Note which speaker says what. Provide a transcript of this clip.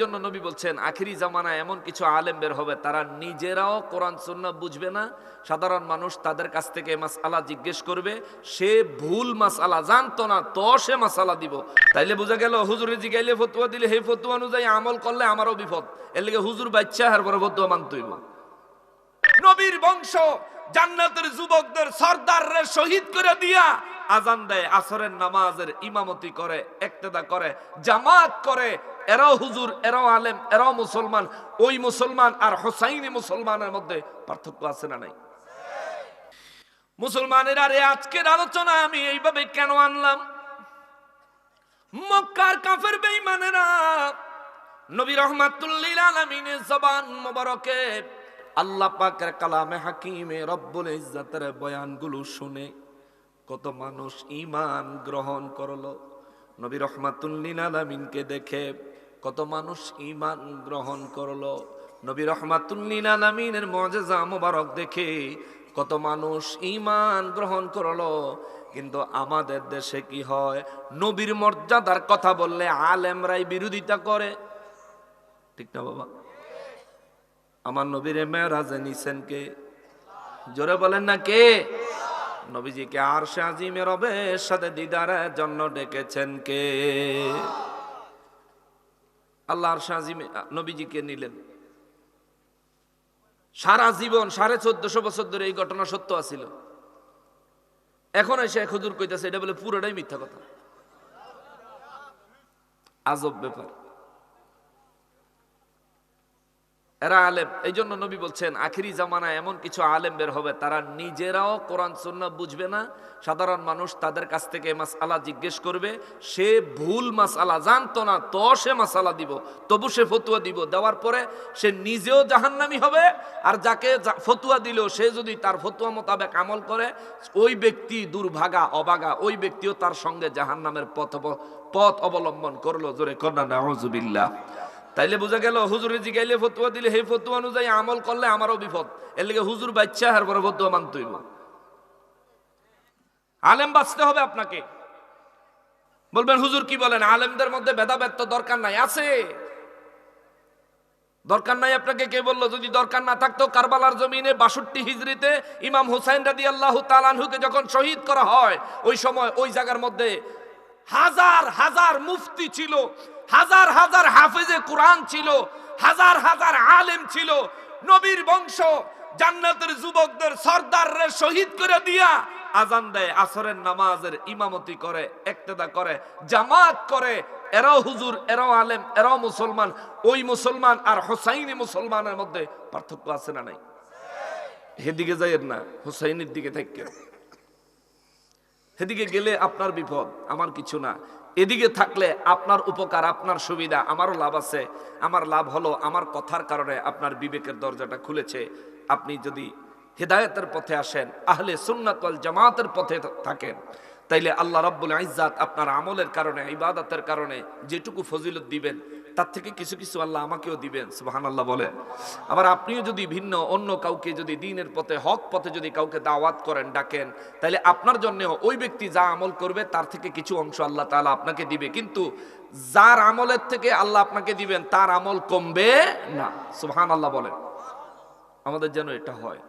Speaker 1: জন্য নবী বলছেন, আখিরি জামানা এমন কিছু আলেম বের হবে, তারা নিজেরাও কোরআন, সুন্নাহ বুঝবে না। সাধারণ মানুষ তাদের কাছ থেকে মাসআলা জিজ্ঞেস করবে, সে ভুল মাসআলা, জানতো না তো সে মাসআলা দিব। তাইলে বোঝা গেল, হুজুরে জিগাইলে ফতুয়া দিলে, সেই ফতুয়া অনুযায়ী আমল করলে আমারও বিপদ। এর লিগে হুজুর বাচ্চা, হার পরে ফতুয়া মানতইব নবীর বংশ জান্নাতের যুবকদের সর্দাররে শহীদ করে দিয়া আজান দেয়, আসরের নামাজের ইমামতি করে, একতেদা করে, জামাত করে এরাও হুজুর, এরাও আলেম, এরাও মুসলমান। ওই মুসলমান আর হোসাইনি মুসলমানের মধ্যে পার্থক্য আছে না নাই? মুসলমানের আরে আজকের আলোচনা আমি এইভাবে কেন আনলাম? মক্কার কাফের বেঈমানেরা নবী রহমাতুল্লিল আলামিনের জবান মোবারকে আল্লাহ পাকের কালামে হাকিমে রব্বুল ইজ্জাতের বয়ানগুলো শুনে কত মানুষ ইমান গ্রহণ করল। নবী রহমাতুল্লিল আলামিনকে দেখে কত মানুষ ইমান গ্রহণ করল। নবী রহমাতুল্লিল আলামিনের মুজিজা মোবারক দেখে কত মানুষ ইমান গ্রহণ করল। কিন্তু আমাদের দেশে কি হয়? নবীর মর্যাদার কথা বললে আলেমরাই বিরোধিতা করে। ঠিক না বাবা? আমার নবীরে মেয়েরাজে নিছেন কে? জোরে বলেন না কে? নবীজিকে আর সে আজিমে রবের সাথে দিদারের জন্য ডেকেছেন কে? আল্লাহ আর আজিমে নবীজিকে নিলেন। সারা জীবন, সাড়ে চোদ্দশো বছর ধরে এই ঘটনা সত্য আছিল। এখন এসে খুদুর কইতাছে, এটা বলে পুরোটাই মিথ্যা কথা। আজব ব্যাপার। এরা আলেম। এই জন্য নবী বলছেন, আখিরি জামানা এমন কিছু আলেম বের হবে, তারা নিজেরাও কোরআন, সুন্নাহ বুঝবে না। সাধারণ মানুষ তাদের কাছ থেকে মাসআলা জিজ্ঞেস করবে, সে ভুল মাসআলা, জানতো না, তো সে মাসআলা দিব, তবু সে ফতুয়া দিব। দেওয়ার পরে সে নিজেও জাহান্নামি হবে, আর যাকে ফতুয়া দিল, সে যদি তার ফতুয়া মোতাবেক আমল করে, ওই ব্যক্তি দুর্ভাগা, অবাগা, ওই ব্যক্তিও তার সঙ্গে জাহান্নামের পথ পথ অবলম্বন করল। জোরে কন্যা নাউজুবিল্লাহ। তাইলে বোঝা গেল হুজুরে জিগাইলে ফতুয়া দিলে সেই ফতুয়া অনুযায়ী আমল করলে আমারও বিপদ। এর লিগে হুজুর বাচ্চা হার পরে ফতুয়া মানতইব আলেম বাঁচতে হবে আপনাকে। বলবেন, হুজুর কি বলেন? আলেমদের মধ্যে ভেদাভেদ তো দরকার নাই, আছে। দরকার নাই আপনাকে কে বলল? যদি দরকার না থাকতো, কারবালার জমিনে বাষট্টি হিজড়িতে ইমাম হুসাইন রাদি আল্লাহ তালানহুকে যখন শহীদ করা হয়, ওই সময়, ওই জায়গার মধ্যে হাজার হাজার মুফতি ছিল। হাজার হাজার হাফেজে কোরআন ছিল, হাজার হাজার আলেম ছিল, নবীর বংশ জান্নাতের যুবকদের সর্দাররে শহীদ করে দিয়া আজান দেয়, আসরের নামাজের ইমামতি করে, একতেদা করে, জামাত করে, এরাও হুজুর, এরাও আলেম, এরাও মুসলমান, ওই মুসলমান আর হোসাইনি মুসলমানের মধ্যে পার্থক্য আছে না নাই? হেদিকে যাইয়ের না, হোসাইনের দিকে থেকে সেদিকে গেলে আপনার বিপদ, আমার কিছু না। এদিকে থাকলে আপনার উপকার, আপনার সুবিধা, আমারও লাভ আছে। আমার লাভ হলো আমার কথার কারণে আপনার বিবেকের দরজাটা খুলেছে। আপনি যদি হেদায়তের পথে আসেন, আহলে সুন্নাত ওয়াল জামাতের পথে থাকেন, তাইলে আল্লাহ রাব্বুল ইজ্জাত আপনার আমলের কারণে, ইবাদতের কারণে যেটুকু ফজিলত দিবেন তার থেকে কিছু কিছু আল্লাহ আমাকেও দিবেন সুবাহান আল্লাহ বলেন আবার আপনিও যদি ভিন্ন, অন্য কাউকে যদি দিনের পথে, হক পথে যদি কাউকে দাওয়াত করেন, ডাকেন, তাহলে আপনার জন্য ওই ব্যক্তি যা আমল করবে, তার থেকে কিছু অংশ আল্লাহ তাআলা আপনাকে দিবে। কিন্তু যার আমলের থেকে আল্লাহ আপনাকে দিবেন, তার আমল কমবে না সুবহান আল্লাহ বলেন আমাদের যেন এটা হয়।